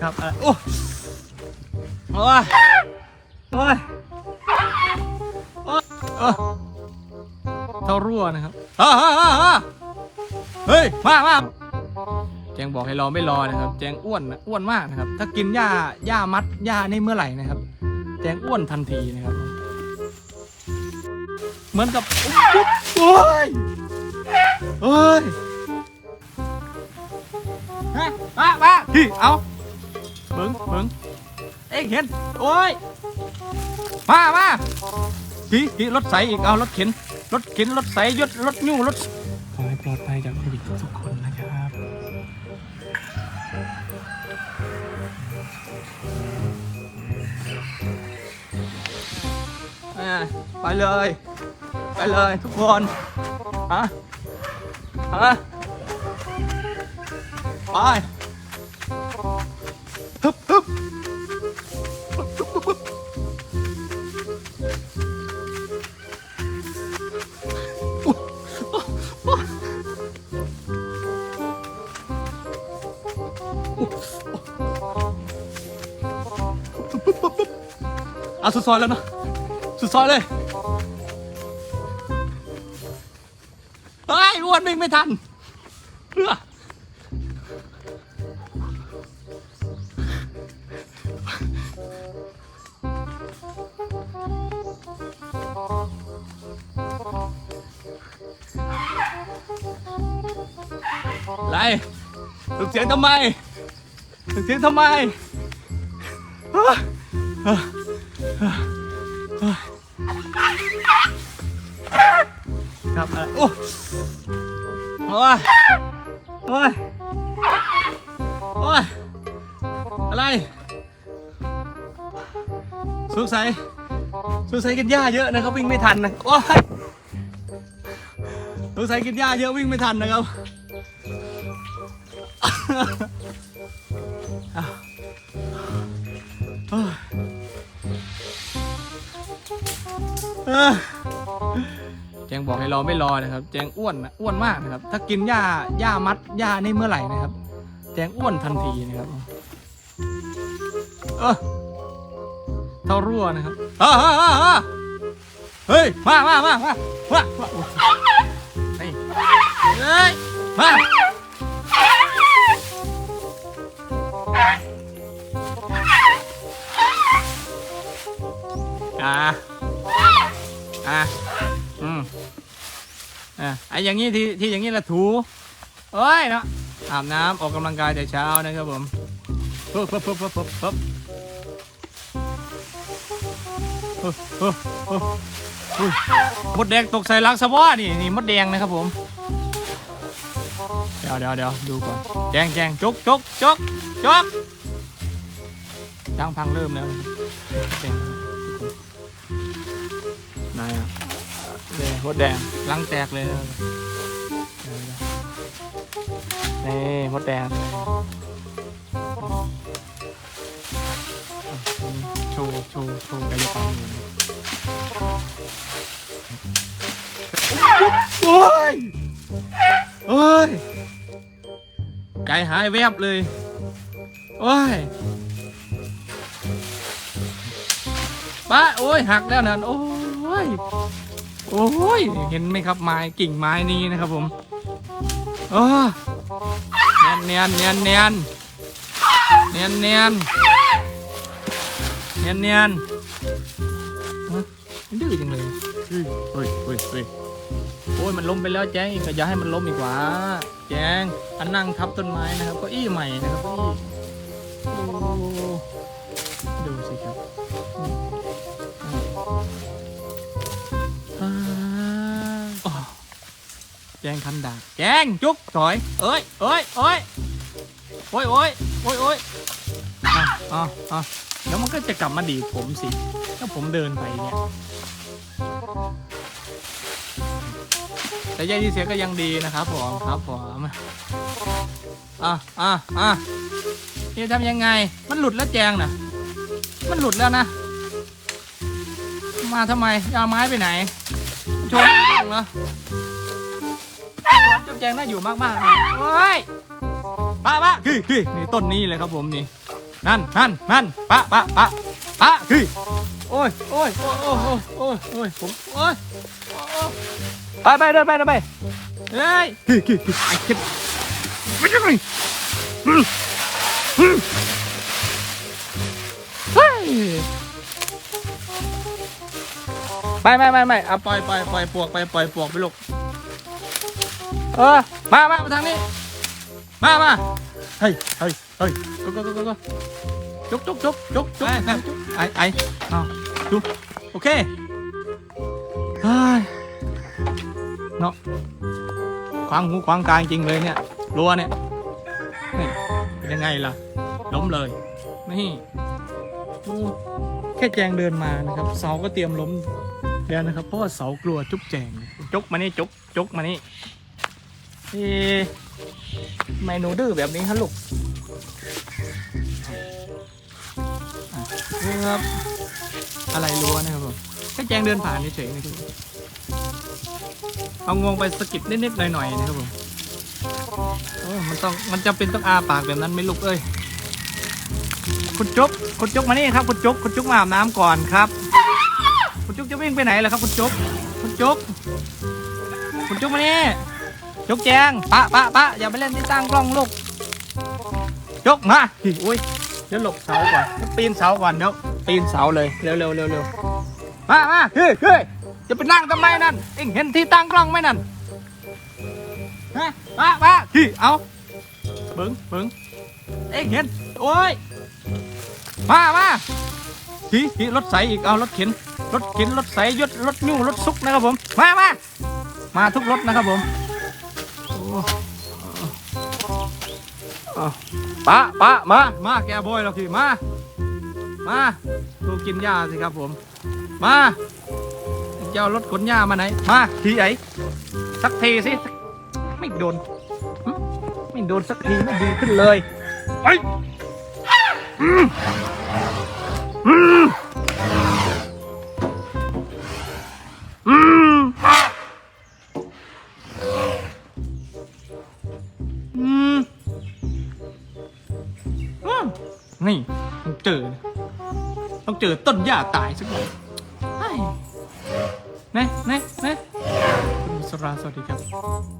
ครับอะโอ้โอ้ยโอ้ยโอ้ยเออเท่ารั่วนะครับอ่าอ่าอ่าอ่าเฮ้ย มามาแจงบอกให้รอไม่รอนะครับ แจงอ้วนนะอ้วนมากนะครับ ถ้ากินหญ้าหญ้ามัดหญ้านี่เมื่อไหร่นะครับ แจงอ้วนทันทีนะครับ เหมือนกับโอ้ยโอ้ย ฮะมามาพี่เอาเบิ้งเบิ้งเอ็งเห็น โอ้ย มามาพี่พี่รถใสอีก เอารถเข็น รถเข็น รถใสยศรถนิ้วรถขอให้ปลอดภัยจากโควิดทุกคนนะครับอ่าไปเลย ไปเลยทุกคน ฮะ ฮะ ไปฮึบฮึบอาสุดซอยแล้วเนะสุดซอยเลยเฮ้ยอ้วนวิ่งไม่ทันเพื่อ ไรถึงเสียงทำไมถึงเสียงทำไมเฮ้ยเฮ้ยเฮ้ยครับอะโอ้โอ้ยโอ้ยโอ้ยอะไรสงสัยสงสัยกินหญ้าเยอะนะครับวิ่งไม่ทันนะโอ้ย สงสัยกินหญ้าเยอะวิ่งไม่ทันนะครับเอ้ยแจงบอกให้รอไม่รอนะครับ แจงอ้วนนะอ้วนมากนะครับ ถ้ากินหญ้าหญ้ามัดหญ้านี่เมื่อไหร่นะครับ แจงอ้วนทันทีนะครับเออเท่ารั่วนะครับเฮ้ยมามามามามามานี่ มาอ่าอ่าอืมอ่ไออย่างนี้ที่ที่อย่างนี้ละถูเอ้ยนะอาบน้ำออกกำลังกายแต่เช้านะครับผมปุ๊บปุ๊บปุ๊บปุ๊บปุ๊บปุ๊บมดแดงตกใส่ลักสะวอนี่นี่มดแดงนะครับผม ดี๋ยวเดี๋ยวเดี๋ยวดูก่อนแจงแจงจกจกจกจกจ้างพังเริ่มแล้วแจงนายอะเลยมดแดงลังแตกเลยนี่มดแดงโชว์โชว์โชว์กายภาพเลยโอ้ยโอ้ย ไก่หายแวบเลย โอ้ยป้าโอ้ยหักแล้วนั่นโอ้ยโอ้ยเห็นไหมครับไม้กิ่งไม้นี้นะครับผมโอ้เนียนเนียนเนียนเนียนเนียนเนียนเนียนเนียนดื้อจังเลยเฮ้ยเฮ้ยเฮ้ย โอ้ยมันล้มไปแล้วแจ้งอีกก็อย่าให้มันล้มอีกว่าแจ้งอันนั่งทับต้นไม้นะครับก็อี้ใหม่นะครับก็อี้ดูสิครับแจ้งคันดาแจ้งจุกถอยเอ้ยเอ้ยเอ้ยโอ้ยโอ้ยโอ้ยโอ้ยอะอ่อเดี๋ยวมันก็จะกลับมาดีผมสิถ้าผมเดินไปเนี่ย แต่ยายที่เสียก็ยังดีนะครับผมครับผมอะอะอะนี่ทำยังไง มันหลุดแล้วแจงน่ะมันหลุดแล้วนะ มาทำไมเอาไม้ไปไหนชนเหรอชนจุ๊บแจงน่าอยู่มากๆเลยโอ้ยป้าป้าคือคือนี่ต้นนี้เลยครับผมนี่นั่นนั่นนั่นปะปะปะปะคือ โอ้ยโอ้ยโอ้ยโอ้ยโอ้ยโอ้ยผมโอ้ยโอ้ยไปไปเดินไปเดินไปเฮ้ยคือคือคือไอ้คิดไม่ใช่อืมอืมเฮ้ยไปไม่ไม่ไม่เอาปล่อยปล่อยปล่อยปลวกไปปล่อยปลวกไปลูกเออมามามาทางนี้ มามาเฮ้ยเฮ้ยเฮ้ยก็ก็ก็ก็ จุกจุกจุกจุกจุกจุกไอไอเอาจุกโอเคเฮ้ยเนาะขวางหูขวางกายจริงเลยเนี่ยรัวเนี่ยนี่เป็นยังไงล่ะล้มเลยนี่โอ้แค่แจงเดินมานะครับ เสาก็เตรียมล้มแล้วนะครับ เพราะว่าเสากลัวจุกแจงจุกมานี่จุกจุกมานี่เอ๊ะทำไมหนูดื้อแบบนี้ฮะลูกอะ นี่ครับอะไรรั้วนะครับผมแค่แจงเดินผ่านเฉยๆนะครับเอางวงไปสกิดนิดๆหน่อยๆนะครับผมโอ้มันต้องมันจำเป็นต้องอาปากแบบนั้นไม่ลูกเอ้ยคุณจุ๊บคุณจุ๊บมานี่ครับคุณจุ๊บคุณจุ๊บมาอาบน้ำก่อนครับคุณจุ๊บจะวิ่งไปไหนล่ะครับคุณจุ๊บคุณจุ๊บคุณจุ๊บมานี่ยกแจงปะปะปะอย่าไปเล่นที่ตั้งกล้องลูกยกมาอุ้ย เดี๋ยวหลบเสาก่อนปีนเสาก่อนเดี๋ยวปีนเสาเลยเร็วเร็วเร็วเร็วมามาเฮ้ยเฮ้ยจะไปนั่งทำไมนั่นเอ็งเห็นที่ตั้งกล้องไหมนั่นฮะมามาที่เอาเบิ้งเบิ้งเอ็งเห็นโอ้ยมามาที่ที่รถใสอีกเอารถเข็นรถเข็นรถใสยศรถนิ้วรถซุกนะครับผมมามามาทุกรถนะครับผม ปะปะมา มาแกบอยเราพี่มา มาดูกินหญ้าสิครับผม มาเจ้ารถขนหญ้ามาไหน มาทีไอสักทีสิ ไม่โดน ไม่โดนสักทีไม่ดีขึ้นเลยไปอืมอืม นี่ต้องเจอนะต้องเจอต้นหญ้าตายสักหน่อยเฮ้ยน่เน่เน่คุณบุษราสวัสดีครับ